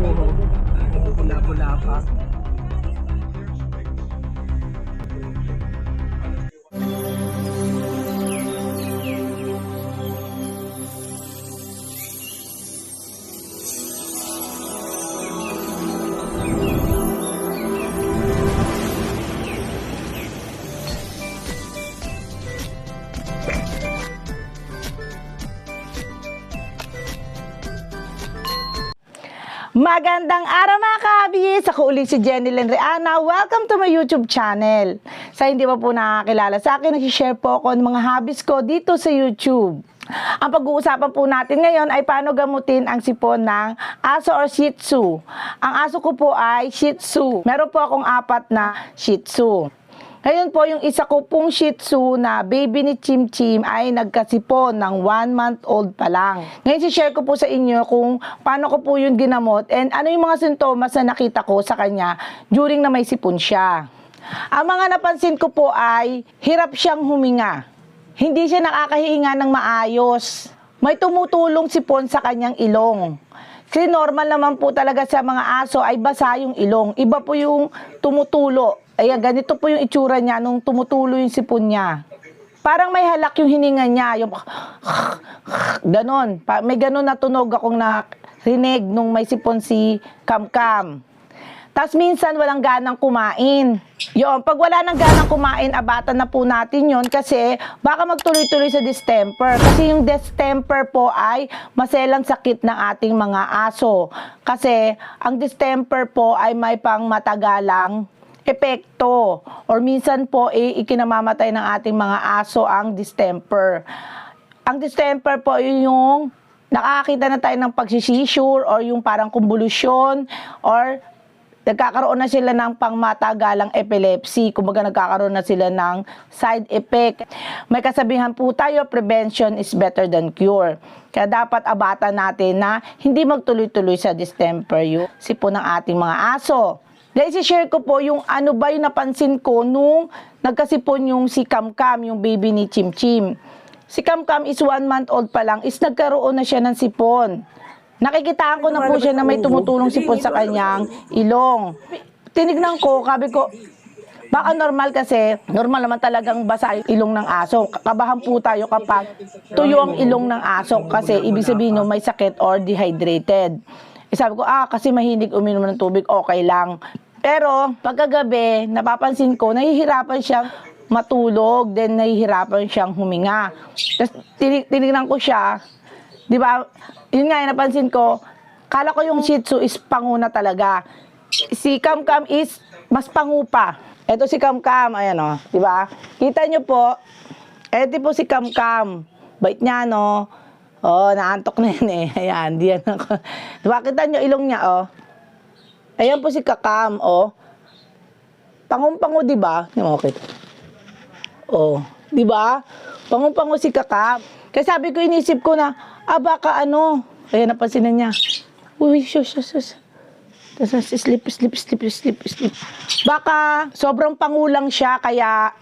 puro. Bula-bula pa. Magandang araw mga kabis! Ako ulit si Jenny Lenreana. Welcome to my YouTube channel. Sa hindi pa po nakakilala sa akin, nag-share po ako ng mga hobbies ko dito sa YouTube. Ang pag-uusapan po natin ngayon ay paano gamutin ang sipon ng aso or Shih Tzu. Ang aso ko po ay Shih Tzu. Meron po akong apat na Shih Tzu. Ngayon po, yung isa ko pong Shih Tzu na baby ni Chim Chim ay nagkasipon ng one month old pa lang. Ngayon, share ko po sa inyo kung paano ko po yung ginamot and ano yung mga sintomas na nakita ko sa kanya during na may sipon siya. Ang mga napansin ko po ay hirap siyang huminga. Hindi siya nakakahinga ng maayos. May tumutulong sipon sa kanyang ilong. Kasi normal naman po talaga sa mga aso ay basa yung ilong. Iba po yung tumutulo. Ayan, ganito po yung itsura niya nung tumutulo yung sipon niya. Parang may halak yung hininga niya. Yung ganon. May ganon na tunog akong narinig nung may sipon si Kam Kam. Tapos minsan walang ganang kumain. Yon, pag wala nang ganang kumain, abatan na po natin yon kasi baka magtuloy-tuloy sa distemper. Kasi yung distemper po ay maselang sakit ng ating mga aso. Kasi ang distemper po ay may pang matagalang epekto or minsan po eh, ikinamamatay ng ating mga aso ang distemper. Ang distemper po ay yung nakakita na tayo ng pagsisisure or yung parang kumbulusyon or nagkakaroon na sila ng pangmatagalang epilepsy. Kumbaga nagkakaroon na sila ng side effect. May kasabihan po tayo, prevention is better than cure. Kaya dapat abatan natin na hindi magtuloy-tuloy sa distemper yung sipon ng ating mga aso. Dahil share ko po yung ano ba yung napansin ko nung nagkasipon yung si Kamkam, yung baby ni Chim Chim. Si Kamkam is one month old pa lang, is nagkaroon na siya ng sipon. Nakikitaan ko na po siya na may tumutulong sipon sa kanyang ilong. Tinignan ko, sabi ko, baka normal kasi, normal naman talagang basa yung ilong ng aso. Kabahan po tayo kapag tuyo ang ilong ng aso kasi ibig sabihin no, may sakit or dehydrated. Eh, sabi ko, ah, kasi mahilig uminom ng tubig, okay lang. Pero, pagkagabi, napapansin ko, nahihirapan siyang matulog, then nahihirapan siyang huminga. Tapos, tinig- tinignan ko siya, di ba, yun nga, yung napansin ko, kala ko yung Shih Tzu is panguna talaga. Si Kam Kam is mas pangu pa. Ito si Kam Kam, ayan o, di ba? Kita nyo po, eto po si Kam Kam. Bait niya, no? Oh, naantok na yan eh. Ayan, di yan ako. Diba, kita nyo ilong niya, oh. Ayan po si Kakam, oh. Pangumpango, di ba? Okay. Oh, di ba? Pangumpango si Kakam. Kaya sabi ko, inisip ko na, ah, baka ano. Kaya napansin na niya. Uy, shush, shush, shush. Tapos sleep, sleep, sleep, sleep, sleep. Baka sobrang pangulang siya, kaya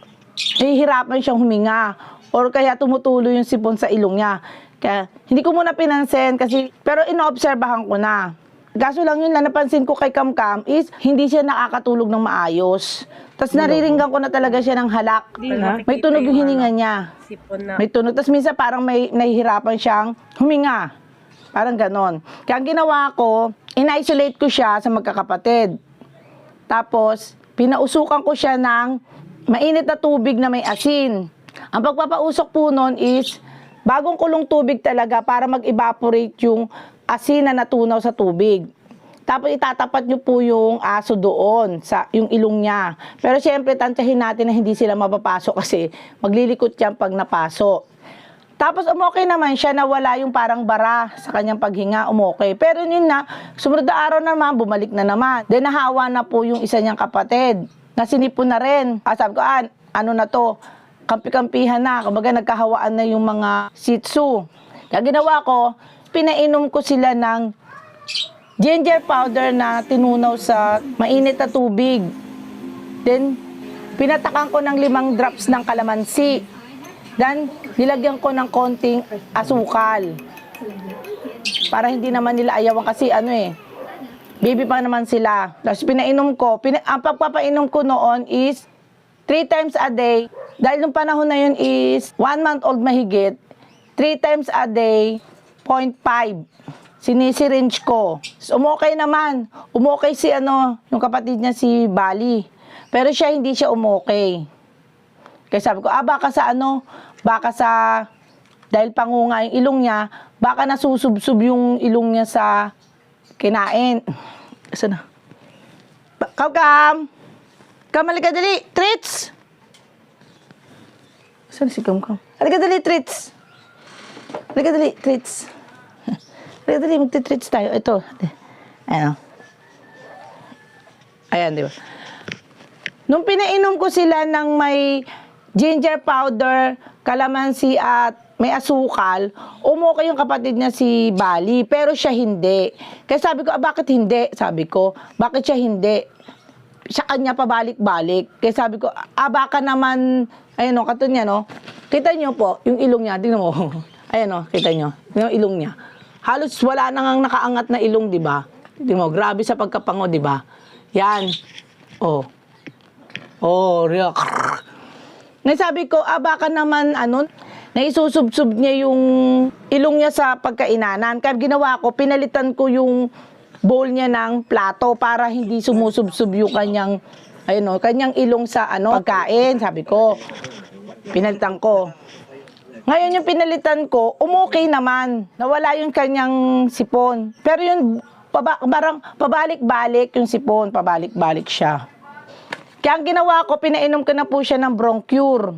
nahihirapan siyang huminga. Or kaya tumutulo yung sipon sa ilong niya. Kaya hindi ko muna pinansin kasi, pero inoobserbahan ko na. Kaso lang yun na napansin ko kay Kamkam is hindi siya nakakatulog ng maayos. Tapos nariringgan ko na talaga siya ng halak. May tunog yung hininga niya. May tunog. Tapos minsan parang may nahihirapan siyang huminga. Parang ganon. Kaya ang ginawa ko, in-isolate ko siya sa magkakapatid. Tapos, pinausukan ko siya ng mainit na tubig na may asin. Ang pagpapausok po nun is, bagong kulong tubig talaga para mag-evaporate yung asin na natunaw sa tubig. Tapos itatapat nyo po yung aso doon, sa yung ilong niya. Pero syempre, tantyahin natin na hindi sila mapapasok kasi maglilikot yan pag napasok. Tapos umokay naman siya na wala yung parang bara sa kanyang paghinga, umokay. Pero yun na, sumunod na araw naman, bumalik na naman. Then nahawa na po yung isa niyang kapatid. Nasinipon na rin. Ah, sabi ko, ah, ano na to, kampi-kampihan na. Kumbaga nagkahawaan na yung mga Shih Tzu. Kaya ginawa ko, pinainom ko sila ng ginger powder na tinunaw sa mainit na tubig. Then, pinatakan ko ng limang drops ng kalamansi. Then, nilagyan ko ng konting asukal. Para hindi naman nila ayawan kasi ano eh, baby pa naman sila. Tapos pinainom ko, pina, ang pagpapainom ko noon is three times a day. Dahil nung panahon na yun is one month old mahigit, three times a day, 0.5. Sinisiringe ko. So, umokay naman. Umokay si ano, yung kapatid niya si Bali. Pero siya hindi siya umokay. Kaya sabi ko, ah baka sa ano, baka sa, dahil pangunga yung ilong niya, baka nasusubsub yung ilong niya sa kinain. Saan na? Ba- Kam, kam! Kam, halika dali! Treats! Saan si Kam, kam? Halika dali, treats! Halika dali, treats! halika dali, magti-treats tayo. Ito. Ayan. Ayan, di ba? Nung pinainom ko sila ng may ginger powder, kalamansi at may asukal, umukay yung kapatid niya si Bali, pero siya hindi. Kaya sabi ko, ah, bakit hindi? Sabi ko, bakit siya hindi? Sa kanya pabalik-balik. Kaya sabi ko, ah, baka naman, ayun o, kato niya, no? Kita niyo po, yung ilong niya, tingnan mo. Ayan o, kita niyo, yung ilong niya. Halos wala nang nakaangat na ilong, di ba? Tingnan mo, grabe sa pagkapango, di ba? Yan. Oh. Oh, real. Nasabi ko, ah, baka naman, ano, naisusubsub niya yung ilong niya sa pagkainanan. Kaya ginawa ko, pinalitan ko yung bowl niya ng plato para hindi sumusubsub yung kanyang, ayun o, kanyang ilong sa, ano, pagkain, sabi ko. Pinalitan ko. Ngayon yung pinalitan ko, umukay naman. Nawala yung kanyang sipon. Pero yung paba, parang pabalik-balik yung sipon, pabalik-balik siya. Kaya ang ginawa ko, pinainom ko na po siya ng Broncure.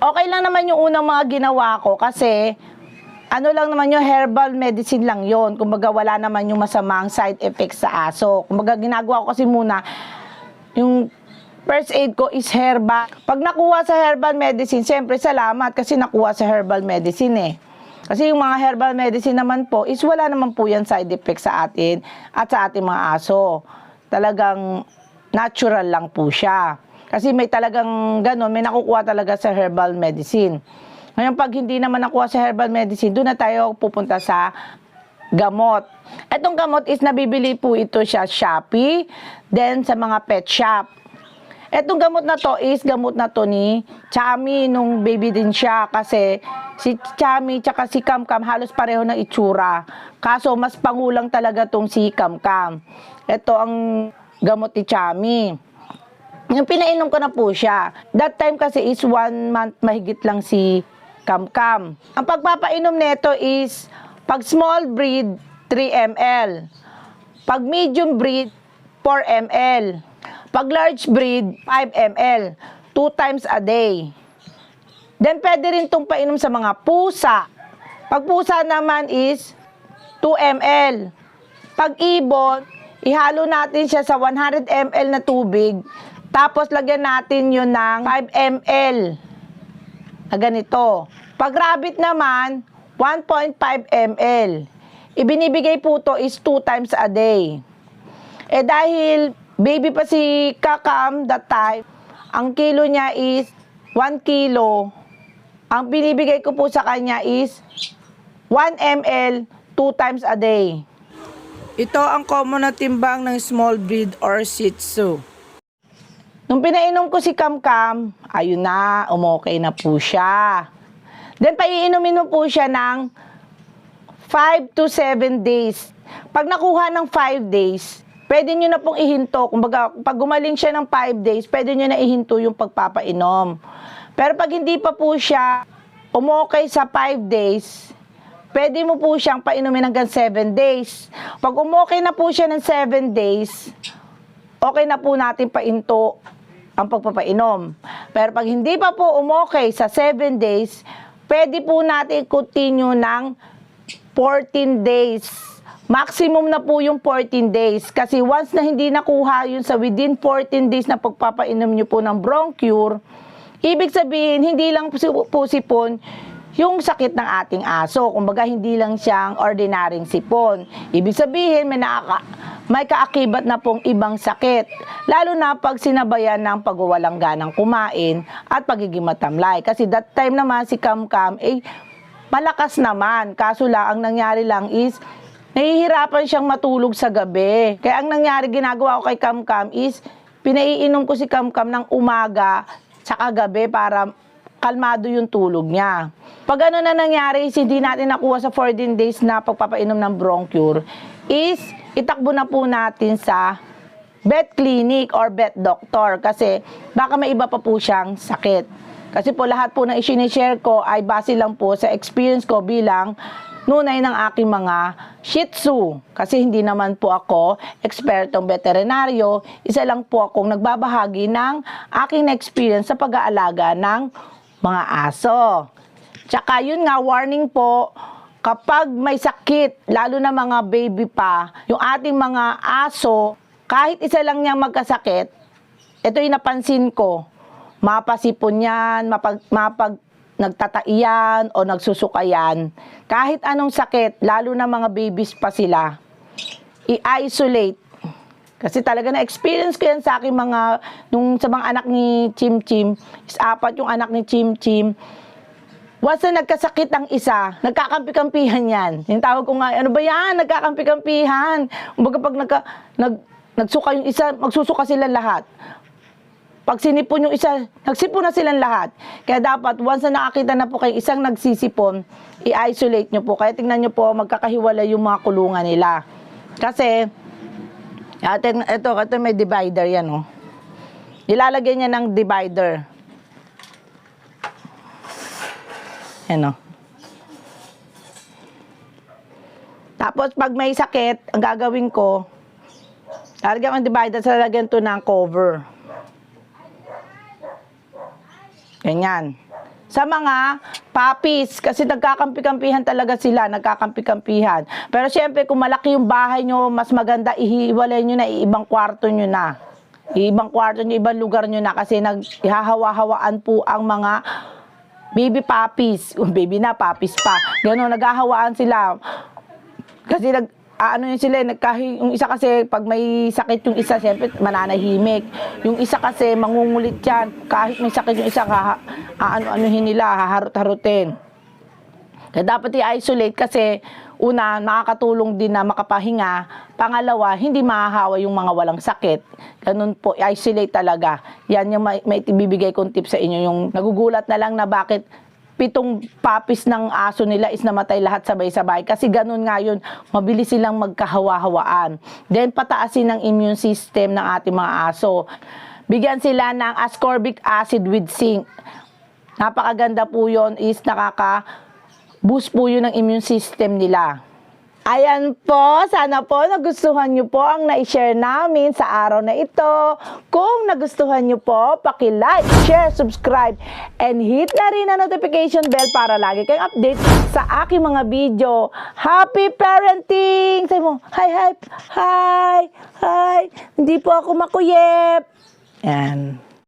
Okay lang naman yung unang mga ginawa ko kasi ano lang naman yung herbal medicine lang yon. Kumbaga wala naman yung masamang side effects sa aso. Kumbaga ginagawa ko kasi muna yung first aid ko is herbal. Pag nakuha sa herbal medicine, siyempre salamat kasi nakuha sa herbal medicine eh. Kasi yung mga herbal medicine naman po is wala naman po yan side effects sa atin at sa ating mga aso. Talagang natural lang po siya. Kasi may talagang ganun, may nakukuha talaga sa herbal medicine. Ngayon, pag hindi naman nakuha sa herbal medicine, doon na tayo pupunta sa gamot. Itong gamot is nabibili po ito siya Shopee, then sa mga pet shop. Etong gamot na to is gamot na to ni Chami nung baby din siya kasi si Chami tsaka si Kamkam halos pareho ng itsura. Kaso mas pangulang talaga tong si Kamkam. Ito ang gamot ni Chami. Yung pinainom ko na po siya. That time kasi is one month mahigit lang si Kamkam. Ang pagpapainom nito is pag small breed 3 ml. Pag medium breed 4 ml. Pag large breed 5 ml. Two times a day. Then pwede rin itong painom sa mga pusa. Pag pusa naman is 2 ml. Pag ibon, ihalo natin siya sa 100 ml na tubig. Tapos lagyan natin yun ng 5 ml na ganito. Pag rabbit naman, 1.5 ml. Ibinibigay po to is 2 times a day. Eh dahil baby pa si Kakam that time, ang kilo niya is 1 kilo. Ang binibigay ko po sa kanya is 1 ml 2 times a day. Ito ang common na timbang ng small breed or Shih Tzu. Nung pinainom ko si Kamkam, ayun na, umokay na po siya. Then, paiinumin mo po siya ng 5 to 7 days. Pag nakuha ng 5 days, pwede nyo na pong ihinto. Kumbaga, pag gumaling siya ng 5 days, pwede nyo na ihinto yung pagpapainom. Pero pag hindi pa po siya umokay sa 5 days, pwede mo po siyang painumin hanggang 7 days. Pag umokay na po siya ng 7 days, okay na po natin painto ang pagpapainom. Pero pag hindi pa po umokay sa 7 days, pwede po natin continue ng 14 days. Maximum na po yung 14 days. Kasi once na hindi nakuha yun sa within 14 days na pagpapainom nyo po ng broncure, ibig sabihin, hindi lang po, si- po sipon yung sakit ng ating aso. Kumbaga, hindi lang siyang ordinaryong sipon. Ibig sabihin, may, nakaka, may kaakibat na pong ibang sakit. Lalo na pag sinabayan ng pagwawalang ganang kumain at pagiging matamlay. Kasi that time naman si Kamkam, eh, malakas naman. Kaso lang, ang nangyari lang is, nahihirapan siyang matulog sa gabi. Kaya ang nangyari, ginagawa ko kay Kamkam is, pinaiinom ko si Kamkam ng umaga tsaka gabi para kalmado yung tulog niya. Pag ano na nangyari, is hindi natin nakuha sa 14 days na pagpapainom ng Broncure, is itakbo na po natin sa vet clinic or vet doctor kasi baka may iba pa po siyang sakit. Kasi po lahat po na isinishare ko ay base lang po sa experience ko bilang nunay ng aking mga Shih Tzu. Kasi hindi naman po ako ekspertong veterinaryo, isa lang po akong nagbabahagi ng aking experience sa pag-aalaga ng mga aso. Tsaka yun nga, warning po, kapag may sakit, lalo na mga baby pa, yung ating mga aso, kahit isa lang niyang magkasakit, ito yung napansin ko, mapasipon yan, mapag, mapag, nagtataiyan o nagsusukayan, kahit anong sakit, lalo na mga babies pa sila, i-isolate. Kasi talaga na-experience ko yan sa aking mga, nung sa mga anak ni Chim Chim, is apat yung anak ni Chim Chim, Once na nagkasakit ang isa, nagkakampi-kampihan yan. Yung tawag ko nga, ano ba yan? Nagkakampi-kampihan. Kumbaga pag nagka, nag, nagsuka yung isa, magsusuka silang lahat. Pag sinipon yung isa, nagsipon na silang lahat. Kaya dapat, once na nakakita na po kayo isang nagsisipon, i-isolate nyo po. Kaya tingnan nyo po, magkakahiwala yung mga kulungan nila. Kasi, ate, ito, ito may divider yan, oh. Nilalagyan niya ng divider. Yan, oh. Tapos, pag may sakit, ang gagawin ko, lalagyan ko divider, sa lalagyan to ng cover. Ganyan. Sa mga puppies, kasi nagkakampi-kampihan talaga sila, nagkakampi-kampihan. Pero syempre, kung malaki yung bahay nyo, mas maganda, ihiwalay nyo na, iibang kwarto nyo na. Ibang kwarto nyo, ibang lugar nyo na, kasi nag, ihahawa-hawaan po ang mga baby puppies. baby na, puppies pa. Gano'n, naghahawaan sila. Kasi nag, ano yun sila, nagkahi, yung isa kasi, pag may sakit yung isa, siyempre, mananahimik. Yung isa kasi, mangungulit yan. Kahit may sakit yung isa, kaha, ano-anuhin nila, haharot-harutin. Kaya dapat i-isolate kasi, una, nakakatulong din na makapahinga. Pangalawa, hindi mahahawa yung mga walang sakit. Ganun po, i-isolate talaga. Yan yung may, may bibigay kong tip sa inyo. Yung nagugulat na lang na bakit pitong papis ng aso nila is namatay lahat sabay-sabay. Kasi ganun nga yun, mabilis silang magkahawa-hawaan. Then, pataasin ng immune system ng ating mga aso. Bigyan sila ng ascorbic acid with zinc. Napakaganda po yun is nakaka-boost po yun ng immune system nila. Ayan po, sana po nagustuhan nyo po ang na-share namin sa araw na ito. Kung nagustuhan nyo po, paki-like, share, subscribe, and hit na rin ang notification bell para lagi kayong update sa aking mga video. Happy parenting! Sabi mo, hi, hi, hi, hi, hindi po ako makuyep. Yan.